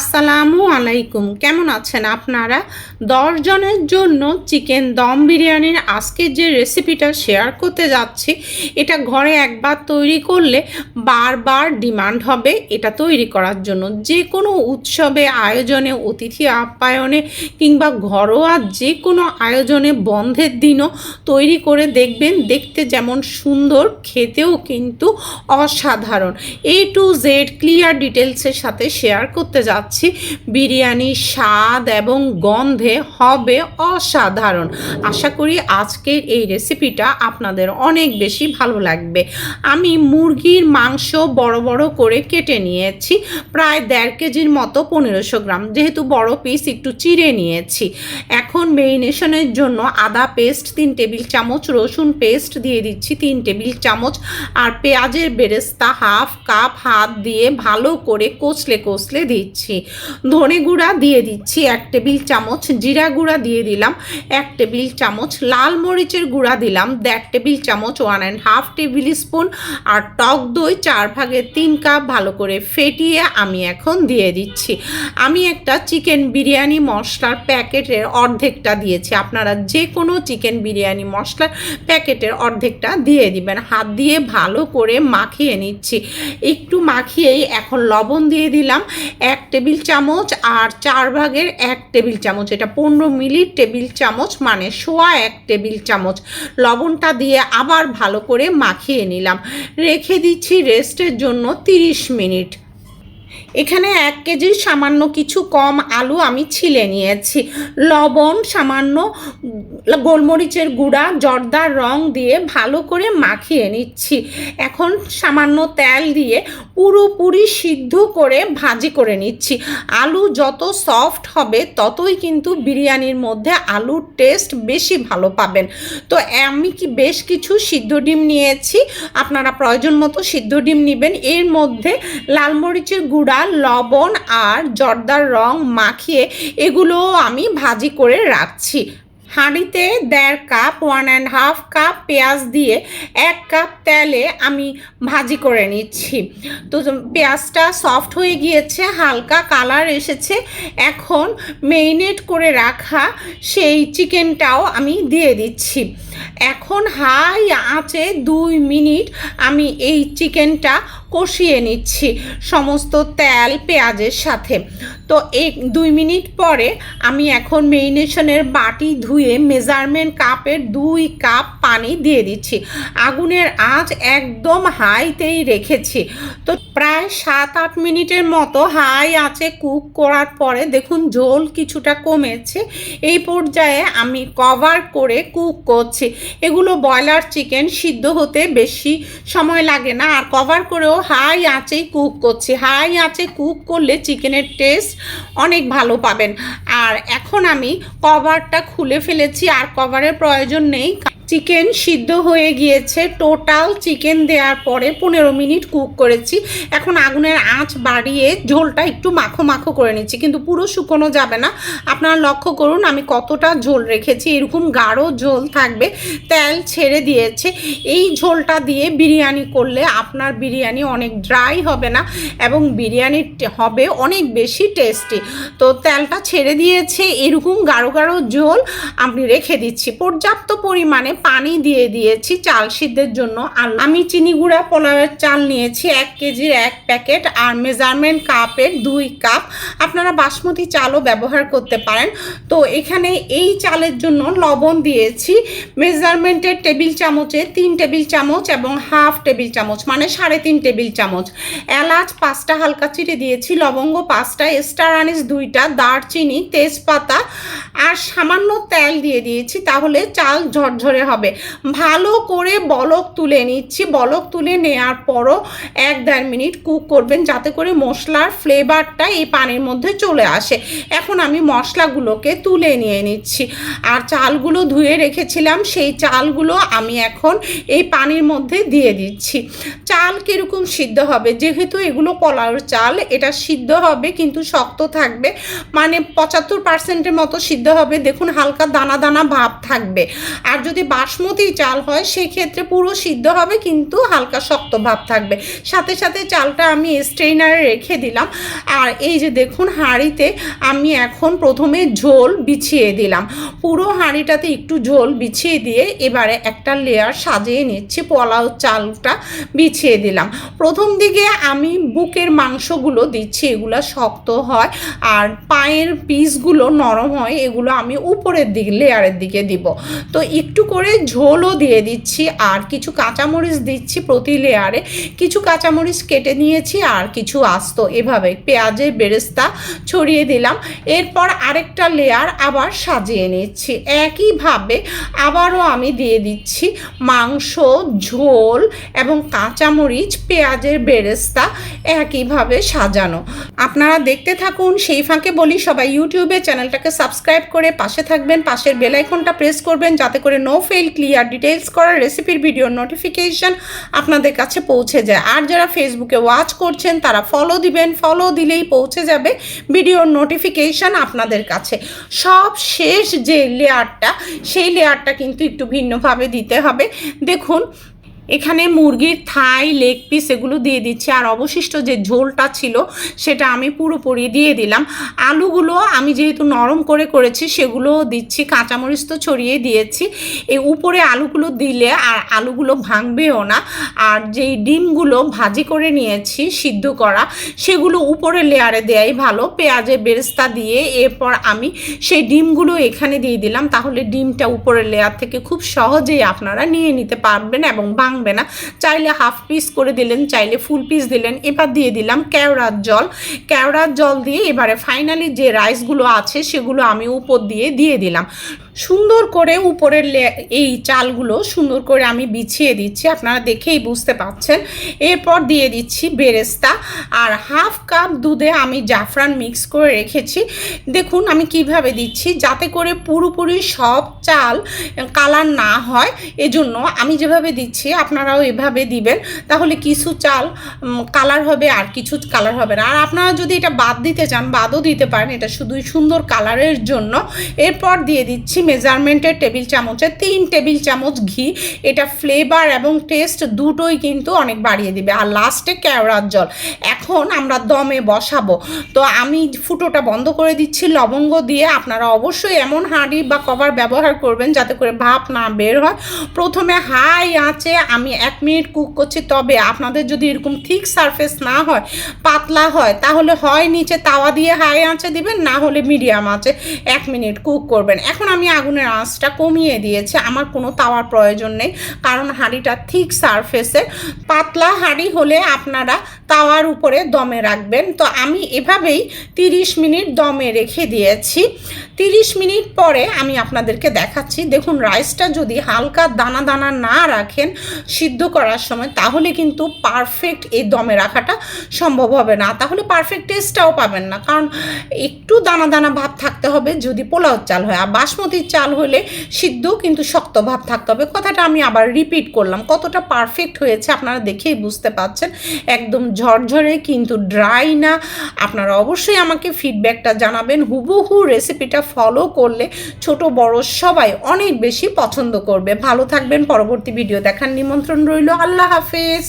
আসসালামু আলাইকুম। কেমন আছেন আপনারা? দশ জনের জন্য চিকেন দম বিরিয়ানির আজকে যে রেসিপিটা শেয়ার করতে যাচ্ছি, এটা ঘরে একবার তৈরি করলে বারবার ডিমান্ড হবে এটা তৈরি করার জন্য। যে কোনো উৎসবে, আয়োজনে, অতিথি আপ্যায়নে কিংবা ঘরোয়া যে কোনো আয়োজনে বন্ধের দিনও তৈরি করে দেখবেন, দেখতে যেমন সুন্দর, খেতেও কিন্তু অসাধারণ। এ টু জেড ক্লিয়ার ডিটেলসের সাথে শেয়ার করতে যাচ্ছি। বিরিয়ানির স্বাদ এবং গন্ধে হবে অসাধারণ। আশা করি আজকের এই রেসিপিটা আপনাদের অনেক বেশি ভালো লাগবে। আমি মুরগির মাংস বড় বড় করে কেটে নিয়েছি, প্রায় দেড় কেজির মতো, পনেরোশো গ্রাম। যেহেতু বড় পিস একটু চিড়ে নিয়েছি। এখন মেরিনেশনের জন্য আদা পেস্ট তিন টেবিল চামচ, রসুন পেস্ট দিয়ে দিচ্ছি, তিন টেবিল চামচ। আর পেঁয়াজের বেরেস্তা হাফ কাপ হাত দিয়ে ভালো করে কচলে কচলে দিচ্ছি। ধনে গুঁড়া দিয়ে দিচ্ছি এক টেবিল চামচ, জিরা গুঁড়া দিয়ে দিলাম এক টেবিল চামচ, লাল মরিচের গুঁড়া দিলাম দেড় টেবিল চামচ one and half tablespoon আর টক দই চার ভাগের তিন কাপ ভালো করে ফেটিয়ে আমি এখন দিয়ে দিচ্ছি। আমি একটা চিকেন বিরিয়ানি মশলার প্যাকেটের অর্ধেকটা দিয়েছি। আপনারা যে কোনো চিকেন বিরিয়ানি মশলার প্যাকেটের অর্ধেকটা দিয়ে দিবেন। হাত দিয়ে ভালো করে মাখিয়ে নিচ্ছি। একটু মাখিয়েই এখন লবণ দিয়ে দিলাম। এক টেবিল চামচ আর চার ভাগের এক টেবিল চামচ। এটা পনেরো মিলি টেবিল চামচ মানে সোয়া এক টেবিল চামচ। লবণটা দিয়ে আবার ভালো করে মাখিয়ে নিলাম। রেখে দিচ্ছি রেস্টের জন্য তিরিশ মিনিট। এখানে এক কেজির সামান্য কিছু কম আলু আমি ছিলে নিয়েছি। লবণ, সামান্য গোলমরিচের গুঁড়া, জর্দার রং দিয়ে ভালো করে মাখিয়ে নিচ্ছি। এখন সামান্য তেল দিয়ে পুরোপুরি সিদ্ধ করে ভাজি করে নিচ্ছি। আলু যত সফট হবে ততই কিন্তু বিরিয়ানির মধ্যে আলুর টেস্ট বেশি ভালো পাবেন। তো আমি কি বেশ কিছু সিদ্ধ ডিম নিয়েছি। আপনারা প্রয়োজন মতো সিদ্ধ ডিম নেবেন। এর মধ্যে লাল মরিচের গুঁড়া লবণ আর জর্দার রং মাখিয়ে এগুলোও আমি ভাজি করে রাখছি। হাঁড়িতে দেড় cup one and half cup পেঁয়াজ দিয়ে এক কাপ তেলে আমি ভাজি করে নিচ্ছি। তো পেঁয়াজটা সফট হয়ে গিয়েছে, হালকা কালার এসেছে। এখন মেরিনেট করে রাখা সেই চিকেনটাও আমি দিয়ে দিচ্ছি। এখন হাই আঁচে দুই মিনিট, আমি এই চিকেনটা কষিয়ে নিচ্ছি সমস্ত তেল পেঁয়াজের সাথে। তো এই দুই মিনিট পরে আমি এখন মেরিনেশনের বাটি ধুয়ে মেজারমেন্ট কাপের দুই কাপ পানি দিয়ে দিচ্ছি। আগুনের আঁচ একদম হাইতেই রেখেছি। তো প্রায় সাত আট মিনিটের মতো হাই আঁচে কুক করার পরে দেখুন ঝোল কিছুটা কমেছে। এই পর্যায়ে আমি কভার করে কুক করছি। এগুলো ব্রয়লার চিকেন সিদ্ধ হতে বেশি সময় লাগে না আর কভার করেও হাই আঁচেই কুক করছি। হাই আঁচে কুক করলে চিকেনের টেস্ট অনেক ভালো পাবেন। আর এখন আমি কভারটা খুলে ফেলেছি, আর কভারের প্রয়োজন নেই চিকেন সিদ্ধ হয়ে গিয়েছে। টোটাল চিকেন দেওয়ার পরে পনেরো মিনিট কুক করেছি। এখন আগুনের আঁচ বাড়িয়ে ঝোলটা একটু মাখো মাখো করে নিচ্ছি। কিন্তু পুরো শুকনো যাবে না। আপনারা লক্ষ্য করুন, আমি কতটা ঝোল রেখেছি। এরকম গাঢ় ঝোল থাকবে। তেল ছেড়ে দিয়েছে। এই ঝোলটা দিয়ে বিরিয়ানি করলে আপনার বিরিয়ানি অনেক ড্রাই হবে না এবং বিরিয়ানি হবে অনেক বেশি টেস্টি তো তেলটা ছেড়ে দিয়েছে। এরকম গাঢ় গাঢ় ঝোল আমি রেখে দিচ্ছি। পর্যাপ্ত পরিমাণে পানি দিয়ে দিয়েছি চাল সিদ্ধের জন্য। আর আমি চিনি গুঁড়া পোলাওয়ের চাল নিয়েছি এক কেজির এক প্যাকেট। আর মেজারমেন্ট কাপের দুই কাপ। আপনারা বাসমতি চালও ব্যবহার করতে পারেন। তো এখানে এই চালের জন্য লবণ দিয়েছি। মেজারমেন্টের টেবিল চামচে তিন টেবিল চামচ এবং হাফ টেবিল চামচ মানে সাড়ে তিন টেবিল চামচ। এলাচ পাঁচটা হালকা চিড়ে দিয়েছি, লবঙ্গ পাঁচটা, স্টার আনিস দুইটা, দারচিনি, তেজপাতা। আর সামান্য তেল দিয়ে দিয়েছি, তাহলে চাল ঝরঝরে হবে। ভালো করে বলক তুলে নিচ্ছি। বলক তুলে নেওয়ার পরও এক দেড় মিনিট কুক করবেন যাতে করে মশলার ফ্লেভারটা এই পানির মধ্যে চলে আসে। এখন আমি মশলাগুলোকে তুলে নিয়ে নিচ্ছি। আর চালগুলো ধুয়ে রেখেছিলাম। সেই চালগুলো আমি এখন এই পানির মধ্যে দিয়ে দিচ্ছি। চাল কীরকম সিদ্ধ হবে? যেহেতু এগুলো পোলাওর চাল, এটা সিদ্ধ হবে কিন্তু শক্ত থাকবে। মানে পঁচাত্তর পার্সেন্টের মতো সিদ্ধ হবে। দেখুন, হালকা দানা দানা ভাব থাকবে। আর যদি বাসমতি চাল হয়, সেক্ষেত্রে পুরো সিদ্ধ হবে কিন্তু হালকা শক্ত ভাব থাকবে। সাথে সাথে চালটা আমি স্ট্রেইনারে রেখে দিলাম। আর এই যে দেখুন, হাঁড়িতে আমি এখন প্রথমে ঝোল বিছিয়ে দিলাম। পুরো হাঁড়িটাতে একটু ঝোল বিছিয়ে দিয়ে এবারে একটা লেয়ার সাজিয়ে নিচ্ছি। পোলাও চালটা বিছিয়ে দিলাম। প্রথম দিকে আমি বুকের মাংসগুলো দিচ্ছি, এগুলো শক্ত হয়, আর পায়ের পিসগুলো নরম হয়, এগুলো আমি উপরের দিকে, লেয়ারের দিকে দিব। তো একটু করে ঝোলও দিয়ে দিচ্ছি, আর কিছু কাঁচামরিচ দিচ্ছি প্রতি লেয়ারে। কিছু কাঁচামরিচ কেটে নিয়েছি, আর কিছু আস্ত, এভাবে পেঁয়াজের বেরেস্তা ছড়িয়ে দিলাম। এরপর আরেকটা লেয়ার আবার সাজিয়ে নিচ্ছি। একইভাবে আবারও আমি দিয়ে দিচ্ছি মাংস, ঝোল এবং কাঁচামরিচ পেঁয়াজের বেরেস্তা একইভাবে সাজানো। আপনারা দেখতে থাকুন, সেই ফাঁকে বলি সবাই ইউটিউবে চ্যানেলটাকে সাবস্ক্রাইব করে পাশে থাকবেন, পাশের বেল আইকনটা প্রেস করবেন যাতে করে নো ফেল ক্লিয়ার ডিটেলস করা রেসিপির ভিডিওর নোটিফিকেশন আপনাদের কাছে পৌঁছে যায়। আর যারা ফেসবুকে ওয়াচ করছেন, তারা ফলো দিবেন ফলো দিলেই পৌঁছে যাবে ভিডিওর নোটিফিকেশন আপনাদের কাছে। সব শেষ যে লেয়ারটা সেই লেয়ারটা কিন্তু একটু ভিন্নভাবে দিতে হবে। দেখুন এখানে মুরগির থাই লেগ পিস এগুলো দিয়ে দিচ্ছি। আর অবশিষ্ট যে ঝোলটা ছিল, সেটা আমি পুরোপুরি দিয়ে দিলাম। আলুগুলো আমি যেহেতু নরম করে করেছি, সেগুলো দিচ্ছি, কাঁচামরিচ তো ছড়িয়ে দিয়েছি। এই উপরে আলুগুলো দিলে আর আলুগুলো ভাঙবেও না। আর যেই ডিমগুলো ভাজি করে নিয়েছি, সিদ্ধ করা, সেগুলো উপরে লেয়ারে দেওয়াই ভালো। পেঁয়াজের বেরেস্তা দিয়ে এরপর আমি সেই ডিমগুলো এখানে দিয়ে দিলাম। তাহলে ডিমটা উপরের লেয়ার থেকে খুব সহজেই আপনারা নিয়ে নিতে পারবেন এবং ভাঙবে না। চাইলে হাফ পিস করে দিলেন, চাইলে ফুল পিস দিলেন। এবার দিয়ে দিলাম কেওড়ার জল। কেওড়ার জল দিয়ে এবারে ফাইনালি যে রাইসগুলো আছে সেগুলো আমি উপর দিয়ে দিয়ে দিলাম। সুন্দর করে উপরের এই চালগুলো সুন্দর করে আমি বিছিয়ে দিচ্ছি। আপনারা দেখেই বুঝতে পাচ্ছেন। এরপর দিয়ে দিচ্ছি বেরেস্তা আর হাফ কাপ দুধে আমি জাফরান মিক্স করে রেখেছি। দেখুন আমি কীভাবে দিচ্ছি। যাতে করে পুরোপুরি সব চাল কালার না হয়, এজন্য আমি যেভাবে দিচ্ছি, আপনারাও এভাবে দিবেন। তাহলে কিছু চাল কালার হবে আর কিছু কালার হবে না। আর আপনারা যদি এটা বাদ দিতে চান, বাদও দিতে পারেন। এটা শুধুই সুন্দর কালারের জন্য। এরপর দিয়ে দিচ্ছি মেজারমেন্টের টেবিল চামচে, তিন টেবিল চামচ ঘি। এটা ফ্লেভার এবং টেস্ট দুটোই কিন্তু অনেক বাড়িয়ে দিবে। আর লাস্টে কেওড়ার জল। এখন আমরা দমে বসাবো। তো আমি ফুটোটা বন্ধ করে দিচ্ছি। লবঙ্গ দিয়ে আপনারা অবশ্যই এমন হাঁড়ি বা কভার ব্যবহার করবেন যাতে করে ভাপ না বের হয়। প্রথমে হাই আঁচে আমি এক মিনিট কুক করছি। তবে আপনাদের যদি এরকম থিক সারফেস না হয়, পাতলা হয়, তাহলে হয় নিচে তাওয়া দিয়ে হাই আঁচে দিবেন, না হলে মিডিয়াম আঁচে এক মিনিট কুক করবেন। এখন আমি আগুনের আঁচটা কমিয়ে দিয়েছি। আমার কোনো তাওয়ার প্রয়োজন নেই। কারণ হাঁড়িটা থিক সারফেসে পাতলা হাঁড়ি হলে আপনারা তাওয়ার উপরে দমে রাখবেন। তো আমি এভাবেই তিরিশ মিনিট দমে রেখে দিয়েছি। তিরিশ মিনিট পরে আমি আপনাদেরকে দেখাচ্ছি। দেখুন রাইসটা যদি হালকা দানা দানা না রাখেন সিদ্ধ করার সময়, তাহলে কিন্তু পারফেক্ট এই দমে রাখাটা সম্ভব হবে না। তাহলে পারফেক্ট টেস্টটাও পাবেন না। কারণ একটু দানা দানা ভাব থাকতে হবে, যদি পোলাও চাল হয়। আর বাসমতির চাল হলে সিদ্ধ কিন্তু শক্ত ভাব থাকতে হবে। কথাটা আমি আবার রিপিট করলাম। কতটা পারফেক্ট হয়েছে আপনারা দেখেই বুঝতে পাচ্ছেন একদম ঝরঝরে কিন্তু ড্রাই না। আপনারা অবশ্যই আমাকে ফিডব্যাকটা জানাবেন। হুবহু রেসিপিটা ফলো করলে ছোট, বড় সবাই অনেক বেশি পছন্দ করবে। ভালো থাকবেন। পরবর্তী ভিডিও দেখার নিমন্ত্রণ রইল। আল্লাহ হাফেজ।